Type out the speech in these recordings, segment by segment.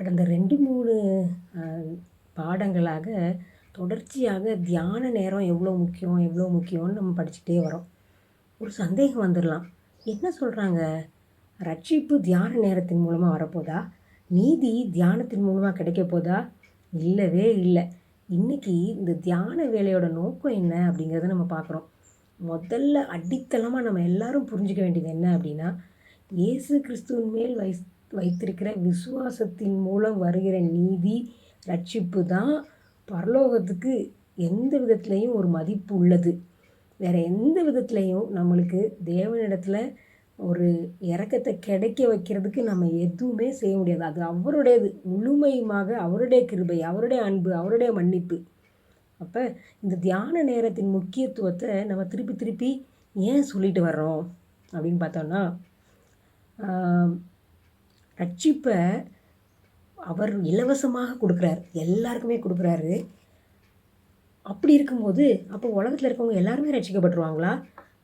கடந்த ரெண்டு மூணு பாடங்களாக தொடர்ச்சியாக தியான நேரம் எவ்வளோ முக்கியம் எவ்வளோ முக்கியம்னு நம்ம படிச்சுட்டே வரோம். ஒரு சந்தேகம் வந்துடலாம் என்ன சொல்கிறாங்க ரட்சிப்பு தியான நேரத்தின் மூலமாக வரப்போதா? நீதி தியானத்தின் மூலமாக கிடைக்க போதா? இல்லவே இல்லை. இன்றைக்கி இந்த தியான வேலையோட நோக்கம் என்ன அப்படிங்கிறத நம்ம பார்க்குறோம் முதல்ல அடித்தளமாக நம்ம எல்லாரும் புரிஞ்சிக்க வேண்டியது என்ன அப்படின்னா இயேசு கிறிஸ்துவின் மேல் வைஸ் வைத்திருக்கிற விசுவாசத்தின் மூலம் வருகிற நீதி ரட்சிப்பு தான் பரலோகத்துக்கு எந்த விதத்துலேயும் ஒரு மதிப்பு உள்ளது. வேறு எந்த விதத்துலேயும் நம்மளுக்கு தேவனிடத்தில் ஒரு இறக்கத்தை கிடைக்க வைக்கிறதுக்கு நம்ம எதுவுமே செய்ய முடியாது. அது அவருடையது. முழுமையுமாக அவருடைய கிருபை அவருடைய அன்பு அவருடைய மன்னிப்பு. அப்போ இந்த தியான நேரத்தின் முக்கியத்துவத்தை நம்ம திருப்பி திருப்பி ஏன் சொல்லிட்டு வர்றோம் அப்படின்னு பார்த்தோன்னா ரட்சிப்பை அவர் இலவசமாக கொடுக்குறாரு. எல்லாருக்குமே கொடுக்குறாரு. அப்படி இருக்கும்போது அப்போ உலகத்தில் இருக்கவங்க எல்லாருமே ரட்சிக்கப்பட்டுருவாங்களா?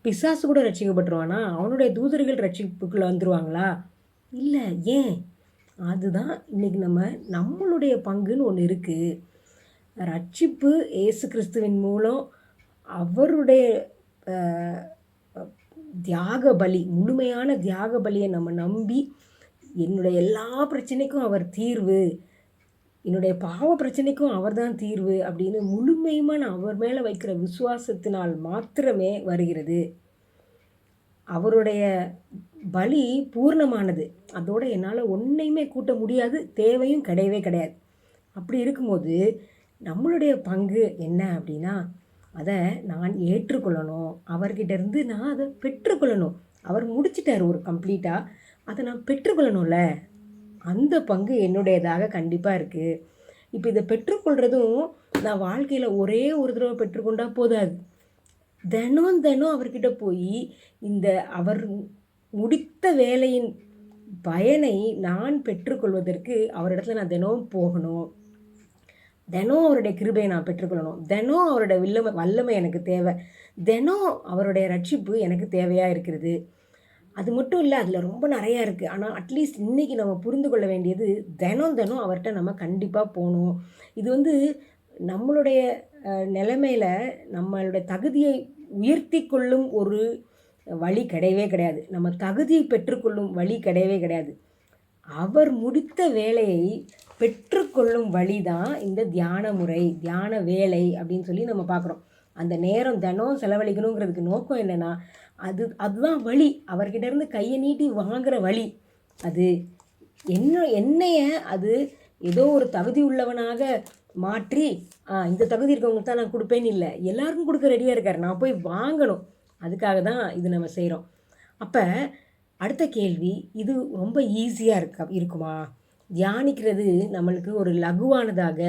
பிசாசு கூட ரட்சிக்கப்பட்டுருவானா? அவனுடைய தூதர்கள் ரட்சிப்புக்குள்ளே வந்துடுவாங்களா இல்லை ஏன்? அதுதான் இன்றைக்கி நம்ம நம்மளுடைய பங்குன்னு ஒன்று இருக்குது ரட்சிப்பு ஏசு கிறிஸ்துவின் மூலம் அவருடைய தியாக பலி முழுமையான தியாக பலியை நம்ம நம்பி என்னுடைய எல்லா பிரச்சனைக்கும் அவர் தீர்வு. என்னுடைய பாவ பிரச்சனைக்கும் அவர் தான் தீர்வு அப்படின்னு முழுமையுமா நான் அவர் மேலே வைக்கிற விசுவாசத்தினால் மாத்திரமே வருகிறது. அவருடைய பலி பூர்ணமானது. அதோடு என்னால் ஒன்றையுமே கூட்ட முடியாது தேவையும் கிடையவே கிடையாது. அப்படி இருக்கும்போது நம்மளுடைய பங்கு என்ன அப்படின்னா அதை நான் ஏற்றுக்கொள்ளணும். அவர்கிட்ட இருந்து நான் அதை பெற்றுக்கொள்ளணும். அவர் முடிச்சிட்டார் ஒரு கம்ப்ளீட்டாக அதை நான் பெற்றுக்கொள்ளணும்ல. அந்த பங்கு என்னுடையதாக கண்டிப்பாக இருக்குது இப்போ இதை பெற்றுக்கொள்கிறதும் நான் வாழ்க்கையில் ஒரே ஒரு தடவை பெற்றுக்கொண்டால் போதாது. தினம் தினம் அவர்கிட்ட போய் இந்த அவர் முடித்த வேலையின் பயனை நான் பெற்றுக்கொள்வதற்கு அவரிடத்துல நான் தினமும் போகணும். தினம் அவருடைய கிருபையை நான் பெற்றுக்கொள்ளணும். தினம் அவருடைய வில்லமை வல்லமை எனக்கு தேவை. தினம் அவருடைய ரட்சிப்பு எனக்கு தேவையாக இருக்கிறது. அது மட்டும் இல்லை அதில் ரொம்ப நிறையா இருக்குது ஆனால் அட்லீஸ்ட் இன்றைக்கி நம்ம புரிந்து கொள்ள வேண்டியது தினம் தினம் அவர்கிட்ட நம்ம கண்டிப்பாக போகணும் இது வந்து நம்மளுடைய நிலைமையில் நம்மளுடைய தகுதியை உயர்த்தி கொள்ளும் ஒரு வழி கிடையவே கிடையாது. நம்ம தகுதியை பெற்றுக்கொள்ளும் வழி கிடையவே கிடையாது. அவர் முடித்த வேலையை பெற்றுக்கொள்ளும் வழி தான் இந்த தியான முறை தியான வேலை அப்படின்னு சொல்லி நம்ம பார்க்குறோம் அந்த நேரம் தினம் செலவழிக்கணுங்கிறதுக்கு நோக்கம் என்னென்னா அது அதுதான் வழி. அவர்கிட்டேருந்து கையை நீட்டி வாங்குகிற வழி. அது என்ன என்னைய அது ஏதோ ஒரு தகுதி உள்ளவனாக மாற்றி இந்த தகுதி இருக்கவங்களுக்கு தான் நான் கொடுப்பேன்னு இல்லை. எல்லாருக்கும் கொடுக்க ரெடியாக இருக்கார். நான் போய் வாங்கணும். அதுக்காக தான் இது நம்ம செய்கிறோம் அப்போ அடுத்த கேள்வி இது ரொம்ப ஈஸியாக இருக்கா இருக்குமா? தியானிக்கிறது நம்மளுக்கு ஒரு லகுவானதாக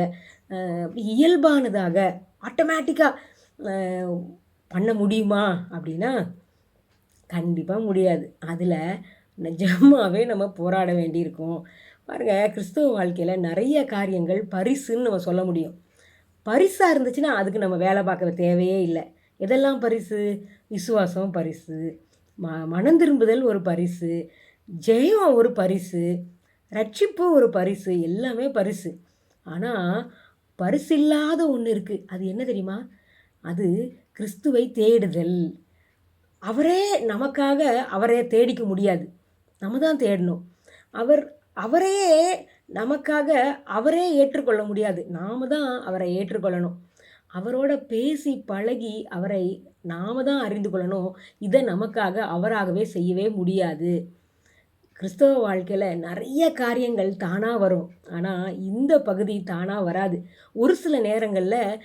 இயல்பானதாக ஆட்டோமேட்டிக்காக பண்ண முடியுமா? அப்படின்னா கண்டிப்பாக முடியாது. அதில் நிஜமாகவே நம்ம போராட வேண்டியிருக்கும். பாருங்கள் கிறிஸ்துவ வாழ்க்கையில் நிறைய காரியங்கள் பரிசுன்னு நம்ம சொல்ல முடியும். பரிசாக இருந்துச்சுன்னா அதுக்கு நம்ம வேலை பார்க்குற தேவையே இல்லை. எதெல்லாம் பரிசு? விசுவாசம் பரிசு ம மனம் திரும்புதல் ஒரு பரிசு ஜெயம் ஒரு பரிசு ரட்சிப்பு ஒரு பரிசு எல்லாமே பரிசு. ஆனால் பரிசு இல்லாத ஒன்று இருக்குது அது என்ன தெரியுமா? அது கிறிஸ்துவை தேடுதல். அவரே நமக்காக அவரே தேடிக்க முடியாது. நம்ம தான் தேடணும். அவர் அவரையே நமக்காக அவரே ஏற்றுக்கொள்ள முடியாது. நாம் தான் அவரை ஏற்றுக்கொள்ளணும். அவரோட பேசி பழகி அவரை நாம் தான் அறிந்து கொள்ளணும். இதை நமக்காக அவராகவே செய்யவே முடியாது. கிறிஸ்தவ வாழ்க்கையில் நிறைய காரியங்கள் தானாக வரும். ஆனால் இந்த பகுதி தானாக வராது. ஒரு சில நேரங்களில்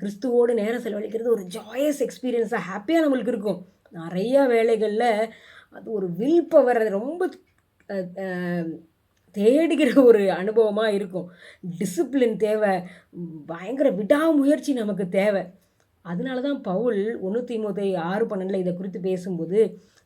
கிறிஸ்துவோடு நேரம் செலவழிக்கிறது ஒரு ஜாயஸ் எக்ஸ்பீரியன்ஸாக ஹாப்பியாக நம்மளுக்கு இருக்கும். நிறையா வேலைகளில் அது ஒரு வில் பவர் ரொம்ப தேடுகிற ஒரு அனுபவமாக இருக்கும். டிசிப்ளின் தேவை. பயங்கர விடாமுயற்சி நமக்கு தேவை. அதனால தான் பவுல் ஒன்று திமுதை ஆறு பன்னெண்டில் இதை குறித்து பேசும்போது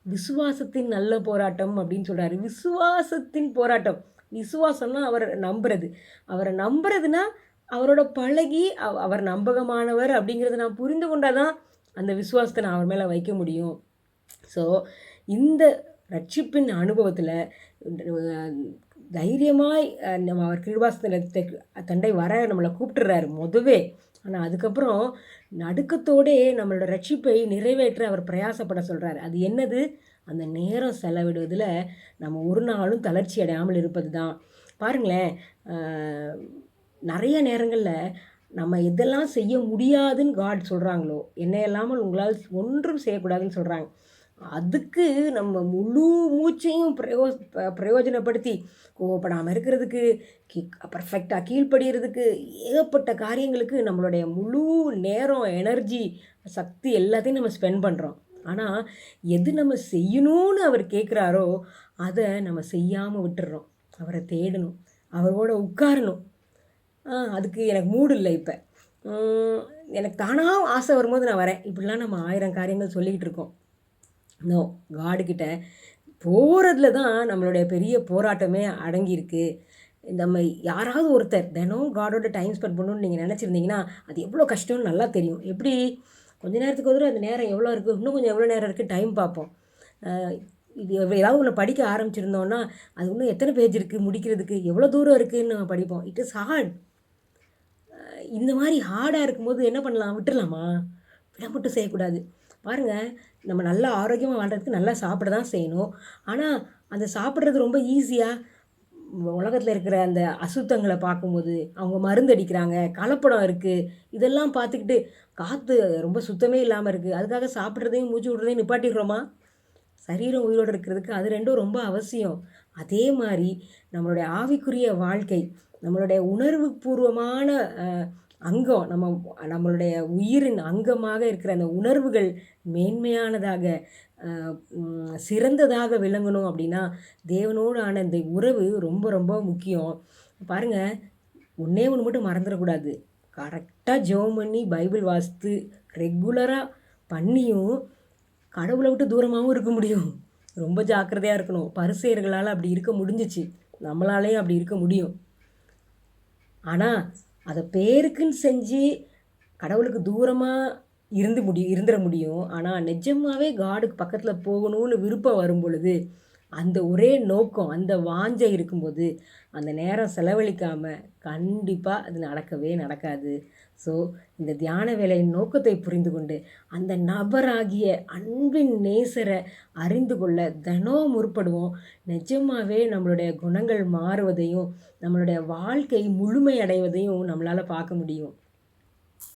விசுவாசத்தின் நல்ல போராட்டம் அப்படின்னு சொல்கிறாரு விசுவாசத்தின் போராட்டம். விசுவாசம்னா அவர் நம்புறது. அவரை நம்புறதுனா அவரோட பழகி அவர் நம்பகமானவர் அப்படிங்கிறத நான் புரிந்து கொண்டால் தான் அந்த விசுவாசத்தை நான் அவர் மேலே வைக்க முடியும். ஸோ இந்த ரட்சிப்பின் அனுபவத்தில் தைரியமாய் நம்ம அவர் கிருபாசனத்தை தண்டை வர நம்மளை கூப்பிட்டுறாரு மொதவே. ஆனால் அதுக்கப்புறம் நடுக்கத்தோடே நம்மளோட ரட்சிப்பை நிறைவேற்ற அவர் பிரயாசப்பட சொல்கிறாரு அது என்னது? அந்த நேரம் செலவிடுவதில் நம்ம ஒரு நாளும் தளர்ச்சி அடையாமல் இருப்பது தான் பாருங்களேன் நிறைய நேரங்களில் நம்ம எதெல்லாம் செய்ய முடியாதுன்னு காட் சொல்கிறாங்களோ என்ன இல்லாமல் உங்களால் ஒன்றும் செய்யக்கூடாதுன்னு சொல்கிறாங்க அதுக்கு நம்ம முழு மூச்சையும் பிரயோ ப- பிரயோஜனப்படுத்தி கோவப்படாமல் இருக்கிறதுக்கு கி பர்ஃபெக்டாக கீழ்ப்படுகிறதுக்கு ஏகப்பட்ட காரியங்களுக்கு நம்மளுடைய முழு நேரம் எனர்ஜி சக்தி எல்லாத்தையும் நம்ம ஸ்பெண்ட் பண்ணுறோம் ஆனால் எது நம்ம செய்யணும்னு அவர் கேட்குறாரோ அதை நம்ம செய்யாமல் விட்டுடுறோம் அவரை தேடணும். அவரோட உட்காரணும். அதுக்கு எனக்கு மூடு இல்லை இப்போ. எனக்கு தானாக ஆசை வரும்போது நான் வரேன். இப்படிலாம் நம்ம ஆயிரம் காரியங்கள் சொல்லிக்கிட்டு இருக்கோம். நோ காடுக்கிட்ட போகிறதுல தான் நம்மளுடைய பெரிய போராட்டமே அடங்கியிருக்கு. நம்ம யாராவது ஒருத்தர் தினம் காடோட டைம் ஸ்பெண்ட் பண்ணணும்னு நீங்கள் நினச்சிருந்தீங்கன்னா அது எவ்வளோ கஷ்டம்னு நல்லா தெரியும். எப்படி? கொஞ்ச நேரத்துக்கு ஒரு அந்த நேரம் எவ்வளோ இருக்குது இன்னும் கொஞ்சம் எவ்வளோ நேரம் இருக்குது டைம் பார்ப்போம். இது ஏதாவது ஒன்று படிக்க ஆரம்பிச்சிருந்தோன்னா அது இன்னும் எத்தனை பேஜ் இருக்குது முடிக்கிறதுக்கு எவ்வளோ தூரம் இருக்குதுன்னு நம்ம படிப்போம். இட் இஸ் ஹார்ட் இந்த மாதிரி ஹார்டாக இருக்கும்போது என்ன பண்ணலாம்? விட்டுடலாமா விட மட்டும் செய்யக்கூடாது. பாருங்கள் நம்ம நல்லா ஆரோக்கியமாக வாழ்கிறதுக்கு நல்லா சாப்பிட தான் செய்யணும். ஆனால் அந்த சாப்பிட்றது ரொம்ப ஈஸியாக உலகத்தில் இருக்கிற அந்த அசுத்தங்களை பார்க்கும்போது அவங்க மருந்து அடிக்கிறாங்க கலப்படம் இருக்குது இதெல்லாம் பார்த்துக்கிட்டு காற்று ரொம்ப சுத்தமே இல்லாமல் இருக்குது அதுக்காக சாப்பிட்றதையும் மூச்சு விடுறதையும் நிப்பாட்டிடுறோமா? சரீரம் உயிரோடு இருக்கிறதுக்கு அது ரெண்டும் ரொம்ப அவசியம். அதே மாதிரி நம்மளுடைய ஆவிக்குரிய வாழ்க்கை நம்மளுடைய உணர்வு பூர்வமான அங்கம் நம்ம நம்மளுடைய உயிரின் அங்கமாக இருக்கிற அந்த உணர்வுகள் மேன்மையானதாக சிறந்ததாக விளங்கணும் அப்படின்னா தேவனோடான ஆன இந்த உறவு ரொம்ப ரொம்ப முக்கியம். பாருங்கள் ஒன்றே ஒன்று மட்டும் மறந்துடக்கூடாது. கரெக்டாக ஜெபம் பண்ணி பைபிள் வாசித்து ரெகுலராக பண்ணியும் கடவுளை விட்டு தூரமாகவும் இருக்க முடியும். ரொம்ப ஜாக்கிரதையாக இருக்கணும். பரிசெயர்களால் அப்படி இருக்க முடிஞ்சிச்சு. நம்மளாலேயும் அப்படி இருக்க முடியும். ஆனால் அதை பேருக்குன்னு செஞ்சு கடவுளுக்கு தூரமாக இருந்து முடியும் இருந்துட முடியும். ஆனால் நிஜமாகவே காடுக்கு பக்கத்தில் போகணும்னு விருப்பம் வரும் பொழுது அந்த ஒரே நோக்கம் அந்த வாஞ்சை இருக்கும்போது அந்த நேரம் செலவழிக்காமல் கண்டிப்பாக அது நடக்கவே நடக்காது. ஸோ இந்த தியான வேலையின் நோக்கத்தை புரிந்து கொண்டு அந்த நபராகிய அன்பின் நேசரை அறிந்து கொள்ள தினம் முற்படுவோம். நிஜமாகவே நம்மளுடைய குணங்கள் மாறுவதையும் நம்மளுடைய வாழ்க்கை முழுமை அடைவதையும் நம்மளால் பார்க்க முடியும்.